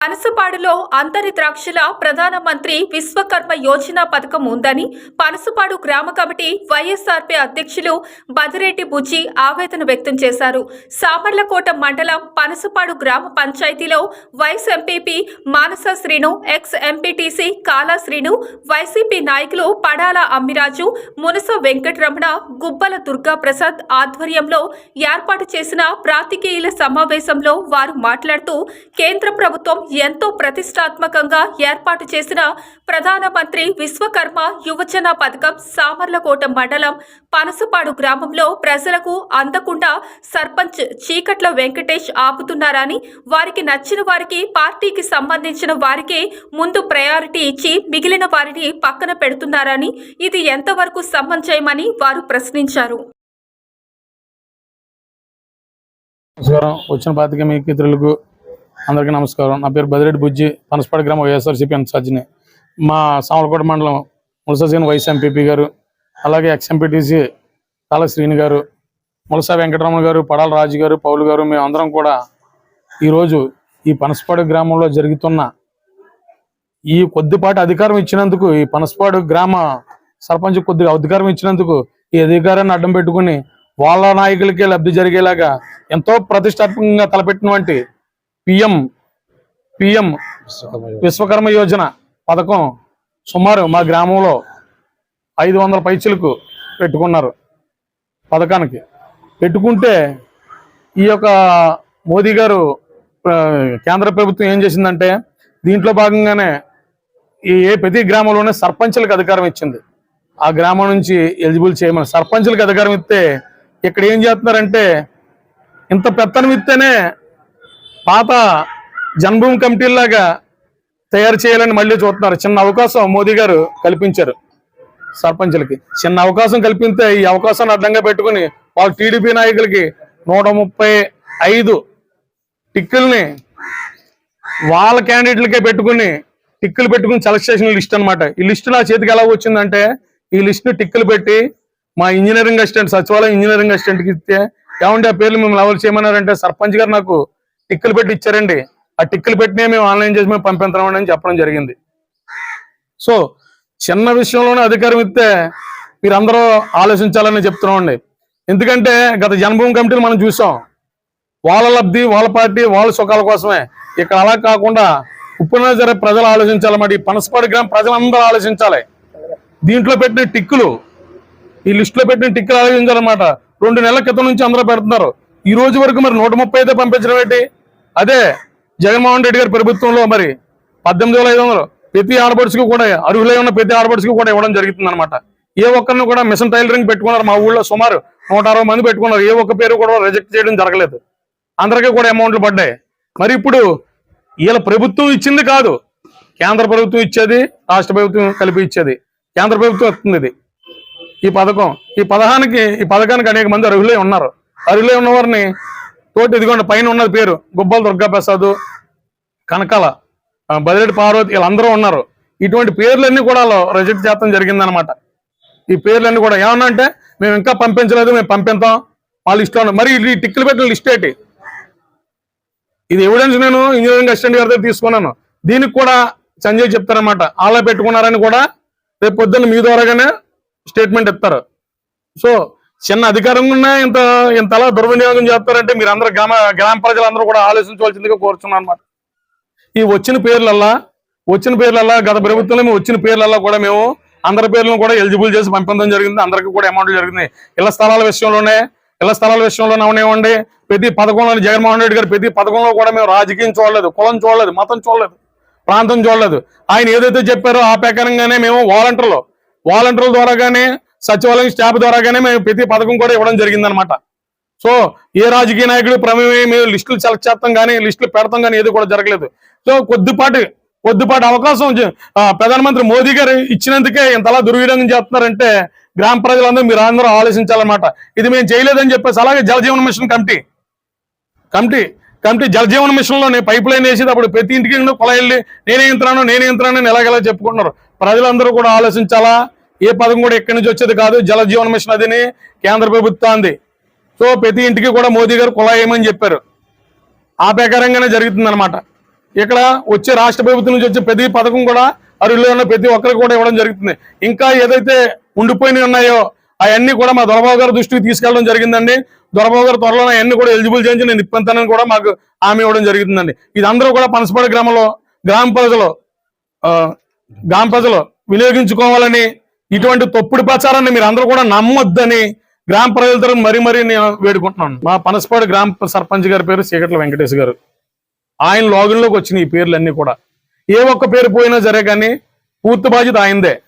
పనసపాడులో అంతరి ద్రాక్షల ప్రధానమంత్రి విశ్వకర్మ యోజన పథకం ఉందని పనసపాడు గ్రామ కమిటీ వైఎస్ఆర్పీ అధ్యక్షులు బదిరెడ్డి బుజ్జి ఆవేదన వ్యక్తం చేశారు. సామర్లకోట మండలం పనసపాడు గ్రామ పంచాయతీలో vice MPP Manasa Srinu ex MPTC Kala Srinu YCP నాయకులు పడాల అమ్మిరాజు మునస వెంకటరమణ గుబ్బల దుర్గా ప్రసాద్ ఆధ్వర్యంలో ఏర్పాటు చేసిన ప్రాతికేయుల సమావేశంలో వారు మాట్లాడుతూ కేంద్ర ప్రభుత్వం ఎంతో ప్రతిష్టాత్మకంగా ఏర్పాటు చేసిన ప్రధానమంత్రి విశ్వకర్మ యువజన పథకం సామర్లకోట మండలం పనసపాడు గ్రామంలో ప్రజలకు అందకుండా సర్పంచ్ చీకట్ల వెంకటేష్ ఆపుతున్నారని వారికి నచ్చిన వారికి పార్టీకి సంబంధించిన వారికి ముందు ప్రయారిటీ ఇచ్చి మిగిలిన వారిని పక్కన పెడుతున్నారని ఇది ఎంతవరకు సమంజయమని వారు ప్రశ్నించారు. నమస్కారం వచ్చిన పాతిక మీ మిత్రులకు అందరికీ నమస్కారం. నా పేరు బదిరెడ్డి బుజ్జి పనసపాడు గ్రామ వైఎస్ఆర్సీపీ సజ్జని మా సామలకోట మండలం ములసీన్ వైస్ ఎంపీపీ గారు అలాగే ఎక్స్ఎంపీటీసీ ఎంపీటీసీ శ్రీని గారు ములసా వెంకటరమణ గారు పడాల రాజు గారు పౌలు గారు మేము అందరం కూడా ఈరోజు ఈ పనసపాడు గ్రామంలో జరుగుతున్న ఈ కొద్దిపాటి అధికారం ఇచ్చినందుకు ఈ పనసపాడు గ్రామ సర్పంచ్ కొద్దిగా అధికారం ఇచ్చినందుకు ఈ అధికారాన్ని అడ్డం పెట్టుకుని వాళ్ళ నాయకులకే లబ్ధి జరిగేలాగా ఎంతో ప్రతిష్టాత్మకంగా తలపెట్టినటువంటి పిఎం పిఎం విశ్వకర్మ యోజన పథకం సుమారు మా గ్రామంలో ఐదు వందల పైచలకు పెట్టుకున్నారు పథకానికి. పెట్టుకుంటే ఈ యొక్క మోదీ గారు కేంద్ర ప్రభుత్వం ఏం చేసిందంటే దీంట్లో భాగంగానే ఈ ఏ ప్రతి గ్రామంలోనే సర్పంచులకు అధికారం ఇచ్చింది. ఆ గ్రామం నుంచి ఎలిజిబుల్ చేయమని సర్పంచులకు అధికారం ఇస్తే ఇక్కడ ఏం చేస్తున్నారంటే ఇంత పెత్తనం ఇస్తేనే పాత జన్మభూమి కమిటీలాగా తయారు చేయాలని మళ్ళీ చూస్తున్నారు. చిన్న అవకాశం మోదీ గారు కల్పించారు సర్పంచులకి. చిన్న అవకాశం కల్పిస్తే ఈ అవకాశాన్ని అడ్డంగా పెట్టుకుని వాళ్ళు టీడీపీ నాయకులకి నూట ముప్పై ఐదు టిక్కుల్ని వాళ్ళ క్యాండిడేట్లకే పెట్టుకుని టిక్కులు పెట్టుకుని సెలెక్ట్ చేసిన లిస్ట్ అనమాట ఈ లిస్ట్ నా చేతికి ఎలా వచ్చిందంటే ఈ లిస్ట్ను టిక్కులు పెట్టి మా ఇంజనీరింగ్ అసిస్టెంట్ సచివాలయం ఇంజనీరింగ్ అసిస్టెంట్కి ఇస్తే ఏమంటే ఆ పేర్లు మేము ఎవరు చేయమన్నారంటే సర్పంచ్ గారు నాకు టిక్కులు పెట్టి ఇచ్చారండి. ఆ టిక్కులు పెట్టినే మేము ఆన్లైన్ చేసి మేము పంపిస్తామని అని చెప్పడం జరిగింది. సో చిన్న విషయంలోనే అధికారం ఇస్తే మీరందరూ ఆలోచించాలని చెప్తున్నామండి. ఎందుకంటే గత జన్మభూమి కమిటీలు మనం చూసాం. వాళ్ళ లబ్ధి వాళ్ళ పార్టీ వాళ్ళ సుఖాల కోసమే. ఇక్కడ అలా కాకుండా ఉప్పున సరే ప్రజలు ఆలోచించాలన్నమాట ఈ పనసపాడు గ్రామం ప్రజలందరూ ఆలోచించాలి. దీంట్లో పెట్టిన టిక్కులు ఈ లిస్టులో పెట్టిన టిక్కులు ఆలోచించాలన్నమాట. రెండు నెలల క్రితం నుంచి అందరూ పెడుతున్నారు. ఈ రోజు వరకు మరి నూట ముప్పై అయితే పంపించడం ఏంటి? అదే జగన్మోహన్ రెడ్డి గారి ప్రభుత్వంలో మరి పద్దెనిమిది వేల ఐదు వందలు ప్రతి ఆడపడుచుకు కూడా అర్హులై ఉన్న ప్రతి ఆడపడుచుకు కూడా ఇవ్వడం జరుగుతుంది అనమాట ఏ ఒక్కరిని కూడా మిషన్ టైలరింగ్ పెట్టుకున్నారు. మా ఊళ్ళో సుమారు నూట మంది పెట్టుకున్నారు. ఏ ఒక్క పేరు కూడా రిజెక్ట్ చేయడం జరగలేదు. అందరికీ కూడా అమౌంట్లు పడ్డాయి. మరి ఇప్పుడు వీళ్ళ ప్రభుత్వం ఇచ్చింది కాదు. కేంద్ర ప్రభుత్వం ఇచ్చేది రాష్ట్ర ప్రభుత్వం కలిపి ఇచ్చేది. కేంద్ర ప్రభుత్వం ఇస్తుంది ఇది ఈ పథకం ఈ పథకానికి ఈ పథకానికి అనేక మంది అర్హులై ఉన్నారు. అర్హులై ఉన్నవారిని తోటి ఇదిగోండి పైన ఉన్నది పేరు గుబ్బల దుర్గా ప్రసాద్ కనకాల బదిరెడ్డి పార్వతి వీళ్ళందరూ ఉన్నారు. ఇటువంటి పేర్లన్నీ కూడా రిజెక్ట్ చేస్తాం జరిగిందనమాట ఈ పేర్లన్నీ కూడా ఏమన్నా అంటే మేము ఇంకా పంపించలేదు మేము పంపిస్తాం వాళ్ళు ఇష్టం మరి ఈ టిక్కులు పెట్టిన లిస్ట్ ఏంటి? ఇది ఎవిడెన్స్ నేను ఇంజనీరింగ్ అసిస్టెంట్ గారి దగ్గర తీసుకున్నాను. దీనికి కూడా సంజయ్ చెప్తారనమాట అలా పెట్టుకున్నారని కూడా రేపు పొద్దున్న మీ ద్వారాగానే స్టేట్మెంట్ ఇస్తారు. సో చిన్న అధికారం ఉన్నా ఇంత ఇంతలా దుర్వినియోగం చేస్తారంటే మీరు అందరూ గ్రామ గ్రామ ప్రజలందరూ కూడా ఆలోచించవలసిందిగా కోరుతున్నాను అనమాట ఈ వచ్చిన పేర్లల్లా వచ్చిన పేర్లల్లా గత ప్రభుత్వంలో మేము వచ్చిన పేర్లల్లా కూడా మేము అందరి పేర్లను కూడా ఎలిజిబుల్ చేసి పంపించడం జరిగింది. అందరికీ కూడా అమౌంట్ జరిగింది. ఇళ్ళ స్థలాల విషయంలోనే ఇళ్ళ స్థలాల విషయంలోనే అవనివ్వండి. ప్రతి పథకంలో జగన్మోహన్ రెడ్డి గారు ప్రతి పథకంలో కూడా మేము రాజకీయం చూడలేదు కులం చూడలేదు మతం చూడలేదు ప్రాంతం చూడలేదు. ఆయన ఏదైతే చెప్పారో ఆ ప్రకారంగానే మేము వాలంటీర్లు వాలంటీర్ల ద్వారాగానే సచివాలయం స్టాఫ్ ద్వారాగానే మేము ప్రతి పథకం కూడా ఇవ్వడం జరిగిందనమాట సో ఏ రాజకీయ నాయకుడు ప్రమేయం మేము లిస్టులు సెలెక్ట్ చేస్తాం కానీ లిస్టులు పెడతాం కానీ ఏది కూడా జరగలేదు. సో కొద్దిపాటి కొద్దిపాటి అవకాశం ప్రధానమంత్రి మోదీ గారు ఇచ్చినందుకే ఇంతలా దుర్వినియోగం చేస్తున్నారంటే గ్రామ ప్రజలందరూ మీరు అందరూ ఆలోచించాలన్నమాట. ఇది మేము చేయలేదని చెప్పేసి అలాగే Jal Jeevan mission committee committee committee Jal Jeevan మిషన్లోనే pipe line వేసేటప్పుడు ప్రతి ఇంటికి కొలయల్లి నేనే ఇంతున్నాను నేనే ఇంతున్నాను ఎలాగెలా చెప్పుకుంటున్నారు. ప్రజలందరూ కూడా ఆలోచించాలా? ఏ పదం కూడా ఎక్కడి నుంచి వచ్చేది కాదు. జలజీవన మిషన్ అదిని కేంద్ర ప్రభుత్వాన్ని సో ప్రతి ఇంటికి కూడా మోదీ గారు కులాయమని చెప్పారు. ఆ ప్రకారంగానే జరుగుతుంది అనమాట ఇక్కడ వచ్చే రాష్ట్ర ప్రభుత్వం నుంచి వచ్చే ప్రతి పథకం కూడా అరువులో ఉన్న ప్రతి ఒక్కరికి కూడా ఇవ్వడం జరుగుతుంది. ఇంకా ఏదైతే ఉండిపోయినవి ఉన్నాయో అవన్నీ కూడా మా దొరబాబు గారి దృష్టికి తీసుకెళ్ళడం జరిగిందండి. దొరబాబు గారు త్వరలో అవన్నీ కూడా ఎలిజిబుల్ చేయించి నేను ఇప్పంతానని కూడా మాకు హామీ ఇవ్వడం జరుగుతుందండి ఇది అందరూ కూడా పనసపాడు గ్రామంలో గ్రామ ప్రజలు గ్రామ ప్రజలు వినియోగించుకోవాలని ఇటువంటి తప్పుడు ప్రచారాన్ని మీరు అందరూ కూడా నమ్మొద్దని గ్రామ ప్రజలందరూ మరీ మరీ నేను వేడుకుంటున్నాను. మా పనసపాడు గ్రామ సర్పంచ్ గారి పేరు చీకట్ల వెంకటేష్ గారు. ఆయన లాగిన్లోకి వచ్చినాయి ఈ పేర్లన్నీ కూడా. ఏ ఒక్క పేరు పోయినా సరే కానీ పూర్తి బాధ్యత ఆయనదే.